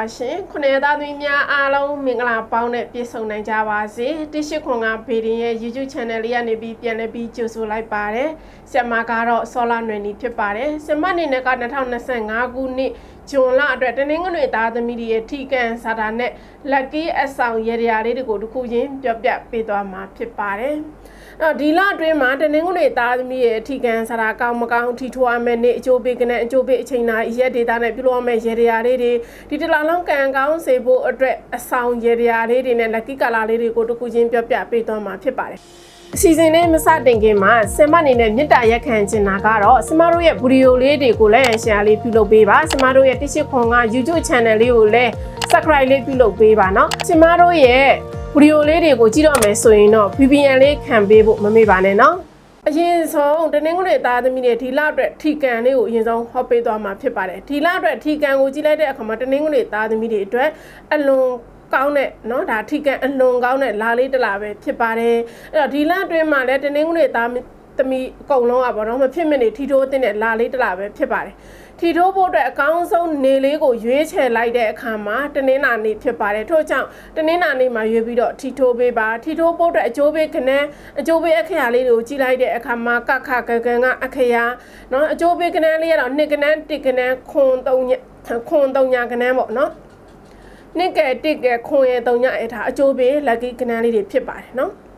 ပါရှင်ခုနှစ်သားသမီးများအားလုံးမင်္ဂလာပေါင်းနဲ့ပြည့်စုံနိုင်ကြပါစေတိရှိခွန်ကဗီဒီရဲ့ YouTube Channel လေးကနေပြီးပြန်လည်ပြီးကြိုဆိုလိုက်ပါတယ်ဆင်မကတော့ဆောလာနွယ်နီဖြစ်ပါတယ်ဆင်မအနေနဲ့က2025ခုနှစ် ဂျွန်လအတွက်တနင်္ဂနွေသားသမီးတွေရဲ့ထိကန်စာတာနဲ့ lucky အဆောင်ရေရာလေးတွေကိုတစ်ခုချင်းပြောပြပေးသွားမှာဖြစ်ပါတယ်အဲ့တော့ဒီလအတွင်းမှာတနင်္ဂနွေသားသမီးရဲ့အထီးကန်ဆရာကောင်းမကောင်းထီထွားမယ်နေ့အကျိုးပေးကနေအကျိုးပေးအချိန်နာရက်ဒေတာနဲ့ပြုလုပ်ရမယ့်ရေရရာလေးတွေဒီတလားလုံးကံကောင်းစေဖို့အတွက်အဆောင်ရေရရာလေးတွေနဲ့ lucky color လေးတွေကိုတစ်ခုချင်းပြောပြပေးသွားမှာဖြစ်ပါတယ် အစီအစဉ်လေးမစတင်ခင်မှာစင်မအနေနဲ့မြစ်တာရက်ခံချင်တာကတော့စင်မတို့ရဲ့ဗီဒီယိုလေးတွေကိုလည်း share လေးပြုလုပ်ပေးပါစင်မတို့ရဲ့တိရှိခွန်က YouTube channel လေးကိုလည်း subscribe လေးပြုလုပ်ပေးပါเนาะစင်မတို့ရဲ့ဗီဒီယိုလေးတွေကိုကြည့်တော့မယ်ဆိုရင်တော့ VPN လေးခံပေးဖို့မမေ့ပါနဲ့เนาะအရင်ဆုံးတနင်္ဂနွေသားသမီးတွေဒီလအတွက်ထီကန်လေးကိုအရင်ဆုံးဟောပေးသွားမှာဖြစ်ပါတယ်ဒီလအတွက်ထီကန်ကိုကြည့်လိုက်တဲ့အခါမှာတနင်္ဂနွေသားသမီးတွေအတွက်အလွန် ကောင်းတဲ့เนาะဒါထိကန်အလွန်ကောင်းတဲ့လာလေးတစ်လာပဲဖြစ်ပါတယ်အဲ့တော့ဒီလအတွင်းမှာလည်းတနင်္ဂနွေသားသမီးအကုန်လုံးอ่ะဗောနော်မဖြစ်မနေထီထိုးတဲ့လာလေးတစ်လာပဲဖြစ်ပါတယ်ထီထိုးဖို့အတွက်အကောင်းဆုံးနေလေးကိုရွေးချယ်လိုက်တဲ့အခါမှာတနင်္လာနေ့ဖြစ်ပါတယ်ထို့ကြောင့်တနင်္လာနေ့မှာရွေးပြီးတော့ထီထိုးပေးပါထီထိုးဖို့အတွက်အကျိုးပေးခနဲအကျိုးပေးအခရာလေးတွေကိုကြည့်လိုက်တဲ့အခါမှာကခကကန်ကအခရာเนาะအကျိုးပေးခနဲလေးကတော့နှစ်ခနဲတစ်ခနဲခွန်သုံးညခွန်သုံးညာခနဲပေါ့เนาะ နှစ်ကဲတစ်ကဲခွန်ရဲတုံညအဲဒါအကျိုးပေး lucky ကနန်းလေးတွေဖြစ်ပါတယ်နော်။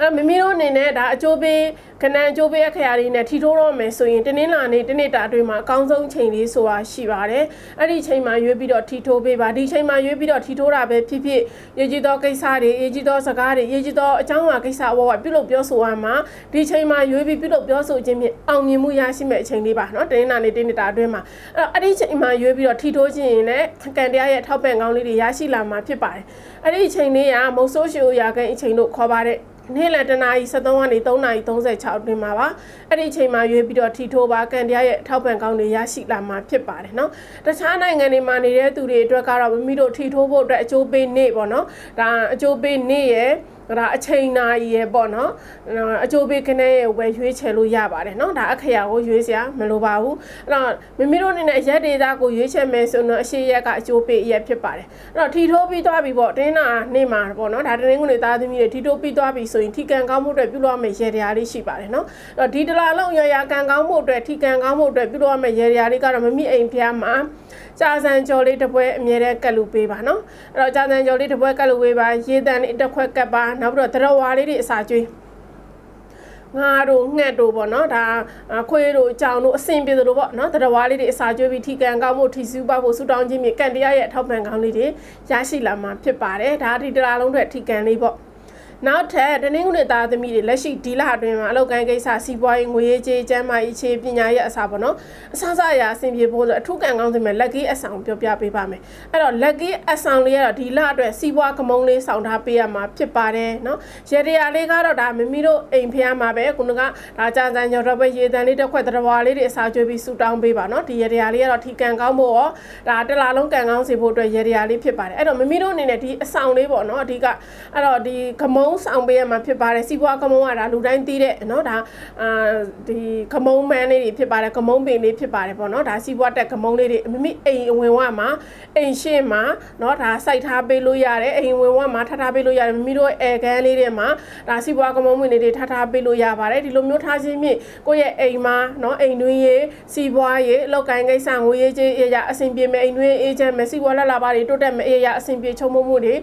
အဲ့မမီတို့အနေနဲ့ဒါအကျိုးပေးခဏအကျိုးပေးအခရာလေးနဲ့ထီထိုးတော့မယ်ဆိုရင်တနင်္လာနေ့တနေ့တာအတွင်းမှာအကောင်းဆုံးချိန်လေးဆိုတာရှိပါတယ်အဲ့ဒီချိန်မှာရွေးပြီးတော့ထီထိုးပေးပါဒီချိန်မှာရွေးပြီးတော့ထီထိုးတာပဲဖြစ်ဖြစ်ရည်ကြီးသောကိစ္စတွေရည်ကြီးသောစကားတွေရည်ကြီးသောအကြောင်းအရာကိစ္စဝဝပြုလုပ်ပြောဆိုရမှာဒီချိန်မှာရွေးပြီးပြုလုပ်ပြောဆိုခြင်းဖြင့်အောင်မြင်မှုရရှိမဲ့အချိန်လေးပါเนาะတနင်္လာနေ့တနေ့တာအတွင်းမှာအဲ့တော့အဲ့ဒီချိန်မှာရွေးပြီးတော့ထီထိုးခြင်းရင်လည်းကံတရားရဲ့ထောက်ပံ့ကောင်းလေးတွေရရှိလာမှာဖြစ်ပါတယ်အဲ့ဒီချိန်လေးကမုတ်ဆိုးရှိုရာကိန်းအချိန်လို့ခေါ်ပါတယ် နေ့လယ်တနာရီ7:00ကနေ3:36အတွင်းမှာပါအဲ့ဒီအချိန်မှာရွေးပြီးတော့ထီထိုးပါကန်တရားရဲ့အထောက်ပံ့ကောင်းတွေရရှိလာမှာဖြစ်ပါတယ်နော်တခြားနိုင်ငံတွေမှာနေတဲ့သူတွေအတွက်ကတော့မိမိတို့ထီထိုးဖို့အတွက်အကျိုးပေးနေပေါ့နော်ဒါအကျိုးပေးနေရဲ့ ဒါအချိန်နာရီရပေါ့နော်အကျိုးပေးခနဲ့ဝယ်ရွေးချယ်လို့ရပါတယ်နော်ဒါအခရာကိုရွေးစရာမလိုပါဘူးအဲ့တော့မိမိတို့အနေနဲ့ရက်ဒေတာကိုရွေးချယ်မယ်ဆိုတော့အရှိရက်ကအကျိုးပေးရက်ဖြစ်ပါတယ်အဲ့တော့ထီထိုးပြီးသွားပြီပေါ့တင်းနာနေ့မှာပေါ့နော်ဒါတနင်္ဂနွေသားသမီးတွေထီထိုးပြီးသွားပြီဆိုရင်ထီကန်ကောင်းမှုအတွက်ပြုလုပ်ရမယ့်ရေတရားလေးရှိပါတယ်နော်အဲ့တော့ဒီတလားလုံးရရကန်ကောင်းမှုအတွက်ထီကန်ကောင်းမှုအတွက်ပြုလုပ်ရမယ့်ရေတရားလေးကတော့မမိအိမ်ဖျားမှာကြာစံကြော်လေးတစ်ပွဲအမြဲတမ်းကတ်လူပေးပါနော်အဲ့တော့ကြာစံကြော်လေးတစ်ပွဲကတ်လူပေးပါရေတန်လေးတစ်ခွက်ကတ်ပါနောက်ပြီးတော့တရဝါလေးတွေအစာကျွေးငါတို့ငှက်တို့ပေါ့နော်ဒါခွေးတို့ကြောင်တို့အစင်ပြေတို့ပေါ့နော်တရဝါလေးတွေအစာကျွေးပြီးထီကန်ကောင်းဖို့ထီစုပါဖို့ဆူတောင်းခြင်းမြေကန်တရားရဲ့အထောက်ပံ့ကောင်းလေးတွေရရှိလာမှာဖြစ်ပါတယ်ဒါဒီတရာလုံးတွေထီကန်လေးပေါ့ နောက်ထပ်တနင်္ဂနွေသားသမီးတွေလက်ရှိဒီလအတွင်းမှာအလောက်ကိုင်းကိစ္စစီးပွားရေးငွေရေးကြေးကျန်းမာရေးခြေပညာရေးအစားပေါ့နော်အစားစားရာအဆင်ပြေဖို့ဆိုအထူးကံကောင်းစင်မဲ့ lucky အဆောင်ပြောပြပေးပါမယ်အဲ့တော့ lucky အဆောင်လေးကတော့ဒီလအတွက်စီးပွားကမုံလေးဆောင်ထားပေးရမှာဖြစ်ပါတယ်နော်ရေတရာလေးကတော့ဒါမမီတို့အိမ်ဖျားမှာပဲခုနကဒါကြာစံကျော်တော့ပဲရေတန်လေးတစ်ခွက်တရဝါလေးတွေအစားကျွေးပြီးဆူတောင်းပေးပါနော်ဒီရေတရာလေးကတော့ထီကံကောင်းဖို့ရောဒါတလားလုံးကံကောင်းစေဖို့အတွက်ရေတရာလေးဖြစ်ပါတယ်အဲ့တော့မမီတို့အနေနဲ့ဒီအဆောင်လေးပေါ့နော်အဓိကအဲ့တော့ဒီကမုံဆောင်ပေးရမှာဖြစ်ပါတယ်စီးပွားကမုံကဒါလူတိုင်းသိတဲ့နော်ဒါအာဒီကမုံမန်းလေးတွေဖြစ်ပါတယ်ကမုံပင်လေးဖြစ်ပါတယ်ပေါ့နော်ဒါစီးပွားတက်ကမုံလေးတွေမမိအိမ်ဝင်ဝမှာအိမ်ရှင်းမှာနော်ဒါစိုက်ထားပေးလို့ရတယ်အိမ်ဝင်ဝမှာထားထားပေးလို့ရတယ်မမိတို့အဲကန်းလေးတွေမှာဒါစီးပွားကမုံဝင်လေးတွေထားထားပေးလို့ရပါတယ်ဒီလိုမျိုးထားခြင်းဖြင့်ကိုယ့်ရဲ့အိမ်မှာနော်အိမ်တွင်းရေးစီးပွားရေးအလောက်ကိုင်းကိစ္စငွေရေးကြေးအရာအဆင်ပြေမဲ့အိမ်တွင်းအေးချမ်းမဲ့စီးပွားလက်လာပါတွေတိုးတက်မဲ့အရာအဆင်ပြေချုံမှုမှုတွေ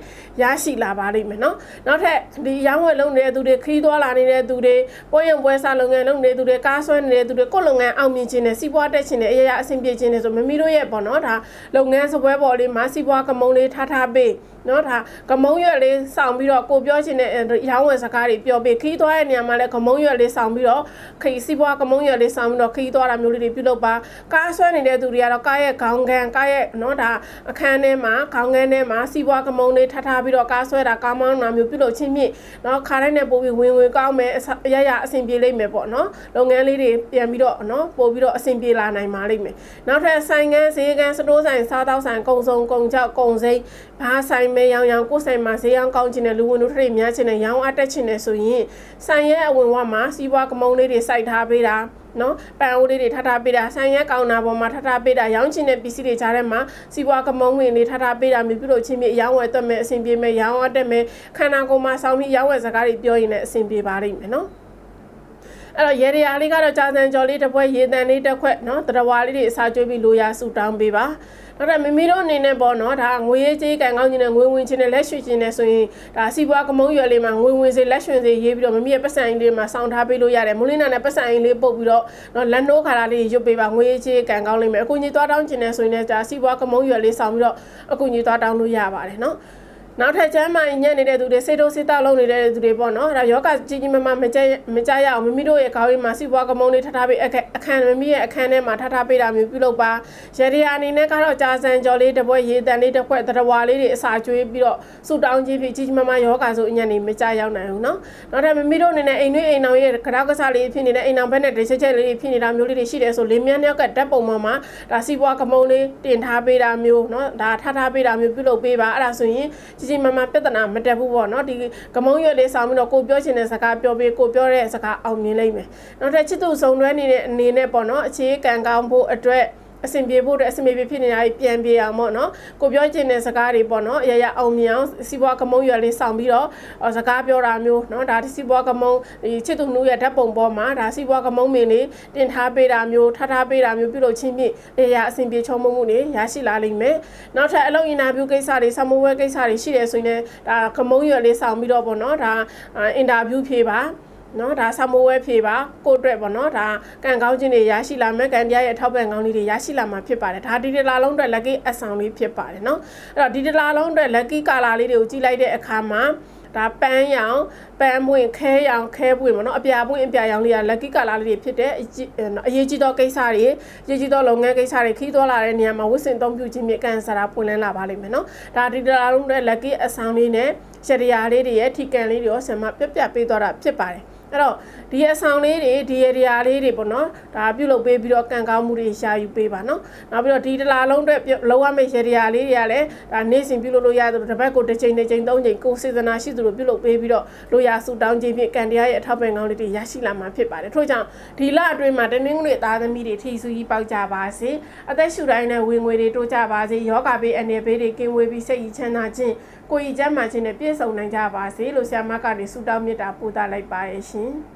ရရှိလာပါလိမ့်မယ်နော်နောက်ထပ်ဒီရောင်းဝယ်လုပ်နေတဲ့သူတွေခရီးသွားလာနေတဲ့သူတွေပွဲရုံပွဲစားလုပ်ငန်းလုပ်နေတဲ့သူတွေကားဆွဲနေတဲ့သူတွေကိုယ့်လုပ်ငန်းအောင်မြင်ခြင်းနဲ့စီးပွားတက်ခြင်းနဲ့အရာရာအဆင်ပြေခြင်းနဲ့ဆိုမမီတို့ရဲ့ပေါ့နော်ဒါလုပ်ငန်းစပွဲပေါ်လေးမှာစီးပွားကမုံလေးထားထားပေးနော်ဒါကမုံရွက်လေးစောင်းပြီးတော့ကိုပြောချင်တဲ့ရောင်းဝယ်စကားတွေပြောပေးခီးသွားတဲ့နေရာမှာလည်းကမုံရွက်လေးစောင်းပြီးတော့ခီးစီးပွားကမုံရွက်လေးစောင်းပြီးတော့ခီးသွားတာမျိုးလေးတွေပြုလုပ်ပါကားဆွဲနေတဲ့သူတွေကတော့ကားရဲ့ခေါင်းကန်ကားရဲ့နော်ဒါအခန်းထဲမှာခေါင်းကန်ထဲမှာစီးပွားကမုံလေးထားထားပြီးတော့ကားဆွဲတာကားမောင်းတာမျိုးပြုလုပ်ခြင်းဖြင့်နော်ခါတိုင်းနဲ့ပို့ပြီးဝင်ဝင်ကောင်းမယ်အရရအဆင်ပြေလိမ့်မယ်ပေါ့နော်လုပ်ငန်းလေးတွေပြန်ပြီးတော့နော်ပို့ပြီးတော့အဆင်ပြေလာနိုင်ပါလိမ့်မယ်နောက်ထပ်ဆိုင်ငန်းဈေးကန်းစတိုးဆိုင်စားတောက်ဆိုင်ကုံစုံကုံချောက်ကုံစိမ်းဘာဆိုင်မဲရောင်ရောင်ကိုယ်ဆိုင်မှာဈေးရောင်းကောင်းခြင်းနဲ့လူဝင်တို့ထရိများခြင်းနဲ့ရောင်းအပ်တက်ခြင်းနဲ့ဆိုရင်ဆိုင်ရဲ့အဝင်ဝမှာစီးပွားကမုံလေးတွေစိုက်ထားပေးတာ နော်ပန်အိုးလေးတွေထထပေးတာဆိုင်ရက်ကောင်နာပေါ်မှာထထပေးတာရောင်းချင်တဲ့ပစ္စည်းတွေကြားထဲမှာစီးပွားကမုံဝင်လေးထထပေးတာမျိုးပြုလုပ်ချင်းပြီးရောင်းဝယ်သွတ်မဲ့အဆင်ပြေမဲ့ရောင်းဝယ်တက်မဲ့ခန္ဓာကိုယ်မှာစောင်းပြီးရောင်းဝယ်စကားတွေပြောရင်လည်းအဆင်ပြေပါလိမ့်မယ်နော် အဲ့တော့ရေရာလေးကတော့ကြာစံကျော်လေးတစ်ပွဲရေတန်လေးတစ်ခွက်နော်တရဝါလေးတွေအစာကျွေးပြီးလိုရာဆူတောင်းပေးပါနောက်တော့မိမိတို့အနေနဲ့ပေါ့နော်ဒါငွေရေးကြေးကန်ကောင်းခြင်းနဲ့ငွေဝင်ခြင်းနဲ့လက်ရွှေခြင်းနဲ့ဆိုရင်ဒါစီးပွားကမုံရွယ်လေးမှာငွေဝင်စေလက်ရွှေစေရေးပြီးတော့မိမိရဲ့ပတ်စံအိမ်လေးမှာစောင့်ထားပေးလို့ရတယ်မူလင်းနာနဲ့ပတ်စံအိမ်လေးပုတ်ပြီးတော့နော်လက်နှိုးခါလာလေးရွတ်ပေးပါငွေရေးကြေးကန်ကောင်းလိမ့်မယ်အကူကြီးသွားတောင်းခြင်းနဲ့ဆိုရင်လည်းဒါစီးပွားကမုံရွယ်လေးစောင့်ပြီးတော့အကူကြီးသွားတောင်းလို့ရပါတယ်နော် နောက်ထပ်ကျမ်းမာရင်ညံ့နေတဲ့သူတွေစေတိုးစေတောက်လုံးနေတဲ့သူတွေပေါ့နော်အဲဒါယောဂကြီးကြီးမားမားမကြမကြရအောင်မိမိတို့ရဲ့ခေါင်းရင်းမှာစီပွားကမုံလေးထထားပေးအခက်အခန်းမိမိရဲ့အခန်းထဲမှာထထားပေးတာမျိုးပြုလုပ်ပါရရအနေနဲ့ကတော့ကြာစံကြော်လေးတစ်ပွဲရေတန်လေးတစ်ခွက်တရဝါလေးတွေအစာကျွေးပြီးတော့ဆူတောင်းခြင်းဖြစ်ကြီးကြီးမားမားယောဂဆိုအညံ့နေမကြရောက်နိုင်ဘူးနော်နောက်ထပ်မိမိတို့အနေနဲ့အိမ်တွင်းအိမ်အောင်ရဲ့ကရောက်ကစားလေးဖြစ်နေတဲ့အိမ်အောင်ဘက်နဲ့ဒိချက်ချက်လေးဖြစ်နေတာမျိုးလေးတွေရှိတယ်ဆိုလင်းမြန်းမြောက်ကဓာတ်ပုံပေါ်မှာဒါစီပွားကမုံလေးတင်ထားပေးတာမျိုးနော်ဒါထထားပေးတာမျိုးပြုလုပ်ပေးပါအဲ့ဒါဆိုရင်ကြီးကြီးမားမားပြဿနာမတက်ဘူးပေါ့နော်ဒီကမုံရွက်လေးဆောင်ပြီးတော့ကိုပြောချင်တဲ့စကားပြောပေးကိုပြောတဲ့စကားအောင်မြင်လိမ့်မယ်နောက်ထပ်ချစ်သူဆုံးတွဲနေတဲ့အနေနဲ့ပေါ့နော်အခြေကံကောင်းဖို့အတွက် အဆင်ပြေဖို့အတွက်အဆင်ပြေဖြစ်နေတာကြီးပြန်ပြေအောင်ပေါ့နော်ကိုပြောချင်တဲ့စကားတွေပေါ့နော်အရရအောင်မြင်အောင်စီးပွားကမုံရွက်လေးဆောင်ပြီးတော့စကားပြောတာမျိုးနော်ဒါစီးပွားကမုံဒီချစ်သူနှူးရဲ့ဓာတ်ပုံပေါ်မှာဒါစီးပွားကမုံမင်းလေးတင်ထားပေးတာမျိုးထားထားပေးတာမျိုးပြုလုပ်ချင်းဖြင့်အရအဆင်ပြေချုံမမှုတွေရရှိလာလိမ့်မယ်နောက်ထပ်အလုပ်အင်တာဗျူးကိစ္စတွေဆမဝဲကိစ္စတွေရှိတယ်ဆိုရင်လည်းဒါကမုံရွက်လေးဆောင်ပြီးတော့ပေါ့နော်ဒါအင်တာဗျူးဖြေပါ နော်ဒါဆာမိုးဝဲဖြေပါကိုယ့်အတွက်ပေါ့နော်ဒါကံကောင်းခြင်းတွေရရှိလာမယ်ကံတရားရဲ့အထောက်ပံ့ကောင်းလေးတွေရရှိလာမှာဖြစ်ပါတယ်ဒါဒီတလာလုံးအတွက် lucky အဆောင်လေးဖြစ်ပါတယ်နော်အဲ့တော့ဒီတလာလုံးအတွက် lucky color လေးတွေကိုကြည့်လိုက်တဲ့အခါမှာဒါပန်းရောင်ပန်းပွင့်ခဲရောင်ခဲပွင့်ပေါ့နော်အပြာပွင့်အပြာရောင်လေးက lucky color လေးတွေဖြစ်တဲ့အကြီးအရေးကြီးသောကိစ္စတွေအရေးကြီးသောလုပ်ငန်းကိစ္စတွေခီးသွွာလာတဲ့နေရာမှာဝစ်စင်သုံးပြုခြင်းမြင့်ကန်စားတာပွင့်လန်းလာပါလိမ့်မယ်နော်ဒါဒီတလာလုံးအတွက် lucky အဆောင်လေးနဲ့ရှရီယာလေးတွေရဲ့ထီကန်လေးတွေရောဆင်မပြက်ပြက်ပေးသွားတာဖြစ်ပါတယ် အဲ့တော့ဒီအဆောင်လေးတွေဒီ area လေးတွေပေါ့နော်ဒါပြုတ်လုပ်ပေးပြီးတော့ကံကောင်းမှုတွေရှာယူပေးပါနော်နောက်ပြီးတော့ဒီတလာလုံးအတွက်လောရမယ့် area လေးတွေကလည်းဒါနေ့စဉ်ပြုတ်လုပ်လို့ရတယ်တစ်ပတ်ကိုတစ်ချိန်တစ်ချိန်သုံးချိန်ကိုစေတနာရှိသူတို့ပြုတ်လုပ်ပေးပြီးတော့လိုရာဆူတောင်းခြင်းဖြင့်ကံတရားရဲ့အထောက်ပံ့ကောင်းလေးတွေရရှိလာမှာဖြစ်ပါတယ်ထို့ကြောင့်ဒီလအတွင်းမှာတနင်္ဂနွေသားသမီးတွေထိဆူကြီးပေါက်ကြပါစေအသက်ရှူတိုင်းနဲ့ဝင်ငွေတွေတိုးကြပါစေယောဂဘေးအနေဘေးတွေကင်းဝေးပြီးစိတ်ကြီးချမ်းသာခြင်းကိုယ်ကြီးကျမ်းမာခြင်းနဲ့ပြည့်စုံနိုင်ကြပါစေလို့ဆရာမကနေဆုတောင်းမေတ္တာပို့သလိုက်ပါရဲ့ရှင် assim